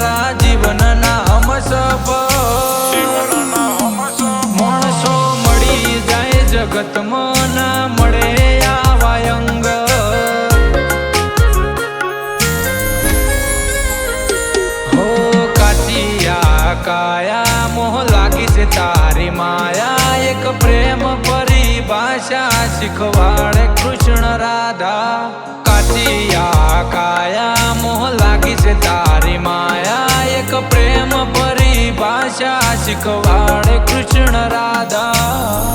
મારા જીવનના હમસફ માણસો મળી જાય જગતમાં ના મળે કાયા મોહ લાગી છે તારી માયા. એક પ્રેમ પરિભાષા શીખવાડે કૃષ્ણ રાધા. પરિભાષા શીખવાડે કૃષ્ણ રાધા.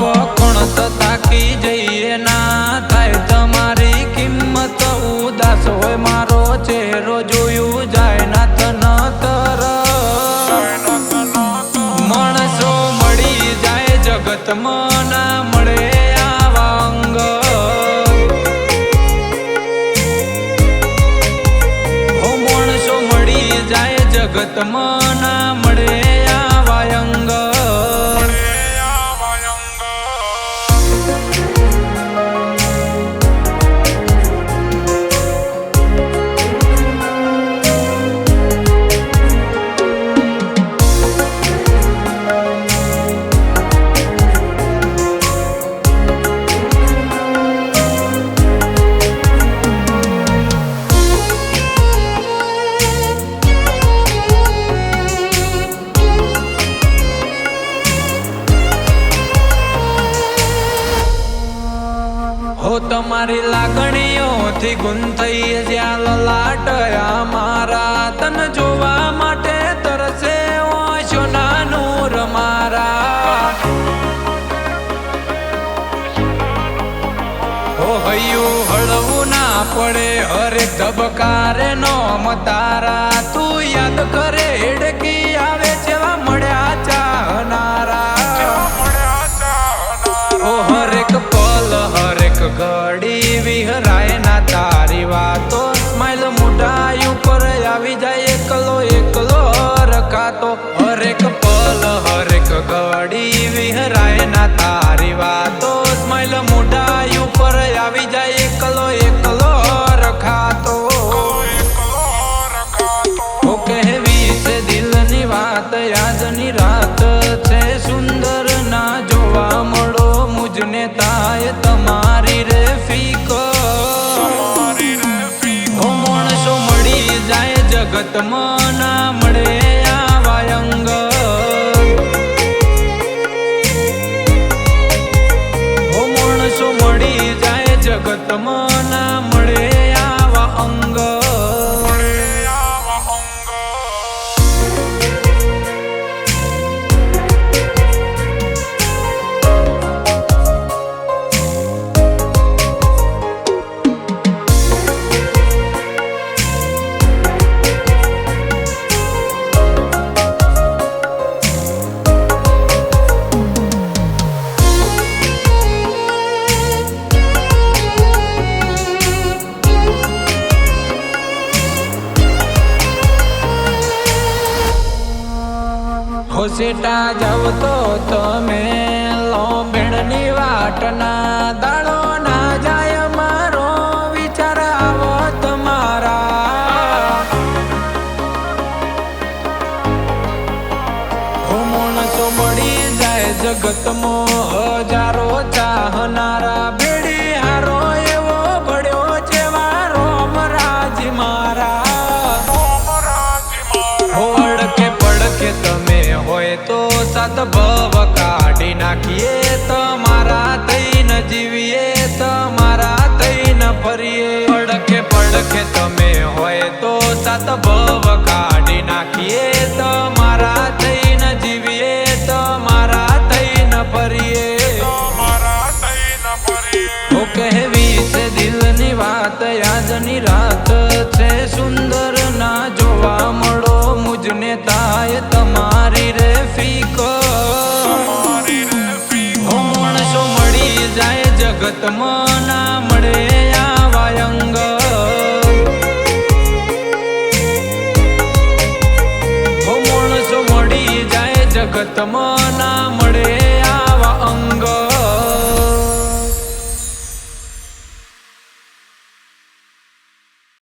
વખણ તો તાકી જઈએ ના થાય તમારી કિંમત ઉદાસ હોય મારો ચહેરો જોયું જાય ના તર માણસો મળી જાય જગતમાં. જાય જગતમાં તમારી લાગણીઓથી ગુમ થઈ જ્યાં લલાટ મારા. તન જોવા માટે તરસે ઓછો નાનું રમારા હૈયું હળવું ના પડે હરેક ધબકારે નો મતારા. તું યાદ કરે એડકી આવે જેવા મળ્યા ચાહનારા. ઓ હરેક પલ હરેક ઘડી ઘડી વિહરાય ના હોસેટા જાવ તો તમે લો ભેણની વાટના. દાડો ના જાય મારો વિચાર આવો તમારા. હુમણ તો મળી જાય જગતમાં હજારો ચાહનારા. ભવ કાઢી નાખીએ તમારા થઈને જીવીએ તમારા થઈને ફરીએ પડખે પડખે તમે tamanho.